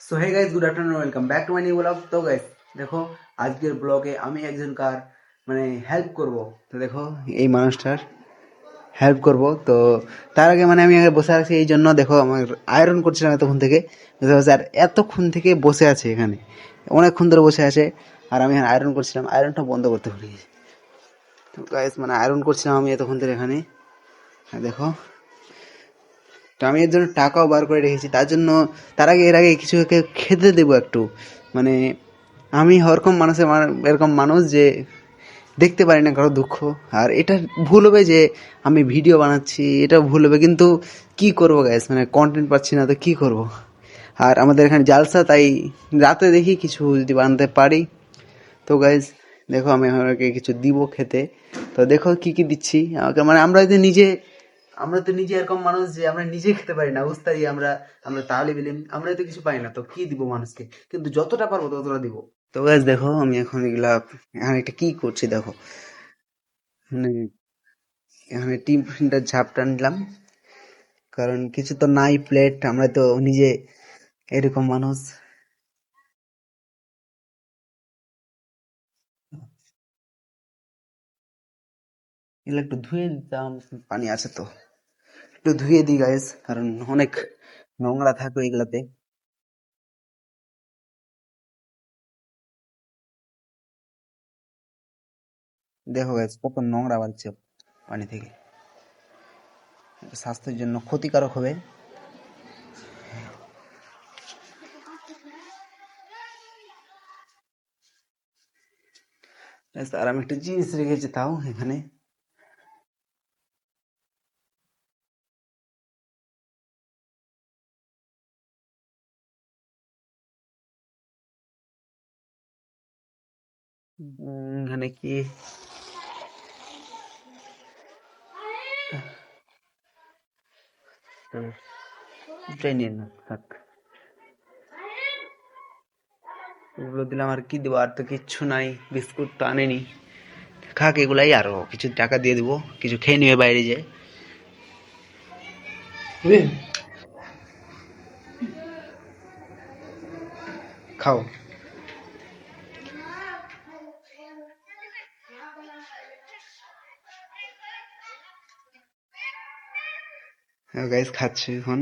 So hey guys good afternoon welcome back to my new blog তো guys দেখো, আজকের ব্লগে আমি একজনকার মানে হেল্প করব। তো দেখো, এই মানুষটার হেল্প করব। তো তার আগে মানে আমি আগে বসে আছি এই জন্য, দেখো, আমার আয়রন করছিলাম এতক্ষণ থেকে। বুঝতে পারছি? আর এতক্ষণ থেকে বসে আছে এখানে। অনেকক্ষণ ধরে বসে আছে। আর আমি এখানে আয়রন করছিলাম। আয়রনটা বন্ধ করতে ভুলে গেছি। তো গাইজ মানে আয়রন করছিলাম আমি এতক্ষণ ধরে এখানে। দেখো তো আমি এর জন্য টাকাও বার করে রেখেছি। তার জন্য তার আগে, এর আগে কিছু খেতে দেবো একটু। মানে আমি ওরকম মানুষের এরকম মানুষ যে দেখতে পারি না কারও দুঃখ। আর এটা ভুল হবে যে আমি ভিডিও বানাচ্ছি, এটা ভুল হবে। কিন্তু কি করব গ্যাস মানে কন্টেন্ট পাচ্ছি না, তো কি করব? আর আমাদের এখানে জালসা, তাই রাতে দেখি কিছু যদি বানাতে পারি। তো গাইজ দেখো আমি আমাকে কিছু দিব খেতে। তো দেখো কি কি দিচ্ছি। আমাকে মানে আমরা যদি নিজে আমরা তো নিজে এরকম মানুষ যে আমরা নিজে খেতে পারি না, উস্তাদি আমরা আমরা তাহলে বিলিম আমরা তো কিছু পাই না, তো কি দিব মানুষকে? কিন্তু যতটা পারব ততটা দিব। তো গাইজ দেখো, আমি এখন এগুলা এখানে একটা কি করছি দেখো। মানে এখানে প্রিন্টার ঝাপটা নিলাম কারণ কিছু তো নাই প্লেট আমরা তো নিজে এরকম মানুষ। এগুলো একটু ধুয়ে দিতাম পানি আছে তো। একটু ধুয়ে দিই গাইস কারণ অনেক নোংরা থাকবে এগুলাতে। দেখো গাইস কত নোংরা বাড়ছে পানি থেকে। স্বাস্থ্যের জন্য ক্ষতিকারক হবে। আর আমি একটা জিনিস রেখেছি তাও এখানে। এখানে কি? হুম, এটাই নিয়ে না থাক। এগুলো দিলাম আর কি দেবো? আর তো কিচ্ছু নাই বিস্কুট তো আনেনি। খাক এগুলাই আরও কিছু টাকা দিয়ে দিব কিছু খেয়ে নিবে বাইরে যে খাও। গাইস খাচ্ছে এখন।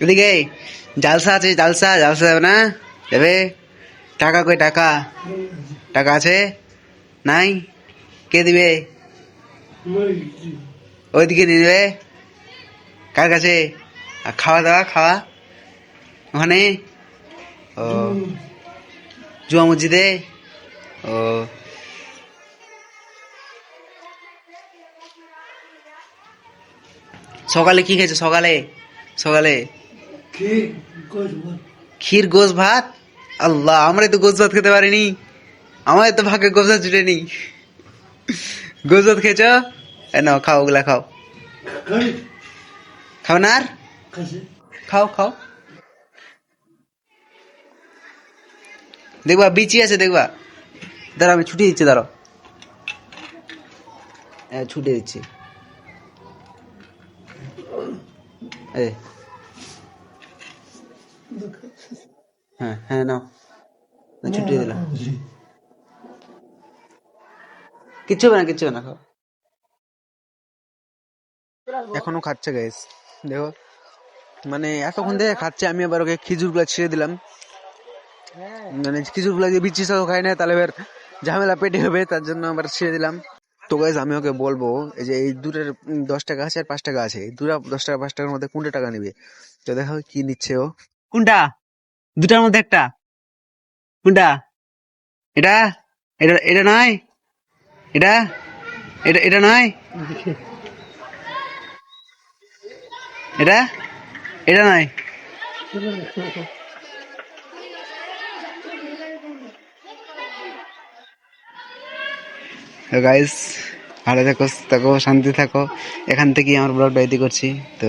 এদিকে জালসা আছে, জালসা জালসা যাবে না? দেবে টাকা কই, টাকা? টাকা আছে? নাই? কে দিবে? ওইদিকে নিয়ে নেবে। কার কাছে? আর খাওয়া দাওয়া, খাওয়া? ওখানে? ও। জুয়া মসজিদে? ও। সকালে কি খেয়েছো সকালে? সকালে? ক্ষীর গোস ভাত? আল্লাহ, আমরা তো গোস ভাত খেতে পারিনি। আমার তো ভাগে গোস ভাত জুটেনি। গোস ভাত খেয়েছ? এ নাও খাও ওগুলা খাও। খাও না আর? খাও খাও। দেখবা বিচি আছে দেখবা। দাঁড়া আমি ছুটি দিচ্ছি দাঁড়াও। হ্যাঁ ছুটি দিচ্ছি। হ্যাঁ হ্যাঁ নাও। ছুটি দিলাম। কিচ্ছু হবে না কিচ্ছু হবে না খাও। এখনও খাচ্ছে গাইস দেখো মানে এতক্ষণ থেকে খাচ্ছে আমি আবার ওকে খিজুরগুলা ছিঁড়ে দিলাম। মানে খিজুরগুলা দিয়ে বিচি সহ খাই না তাহলে এবার ঝামেলা পেটে হবে তার জন্য আবার ছিঁড়ে দিলাম। তো গাইজ আমি ওকে বলব এই যে এই দুটোর দশ টাকা আছে আর পাঁচ টাকা আছে এই দুটা দশ টাকা পাঁচ টাকার মধ্যে কোনটা টাকা নিবে? তো দেখো কি নিচ্ছে ও। কোনটা? দুটার মধ্যে একটা। কোনটা? এটা? এটা এটা নয়? এটা? এটা এটা নয়? এটা? এটা নয়? গাইস ভালো থাকো থাকো, শান্তি থাকো। এখান থেকেই আমার ব্লগটা এদি করছি। তো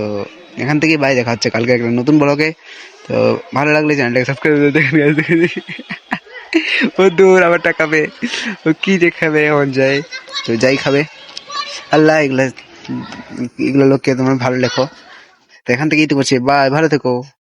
এখান থেকেই বাই দেখা হচ্ছে কালকে একটা নতুন ব্লগে তো ভালো লাগলে চ্যানেলটাকে সাবস্ক্রাইব করে দেখে ও দূর, আবার টাকাবে ও কি যে খাবে এখন যায়। তো যাই খাবে। আল্লাহ, এগুলা এগুলো লোককে তোমার ভালো লেখো। তো এখান থেকেই তো করছি। বাই, ভালো থেকো।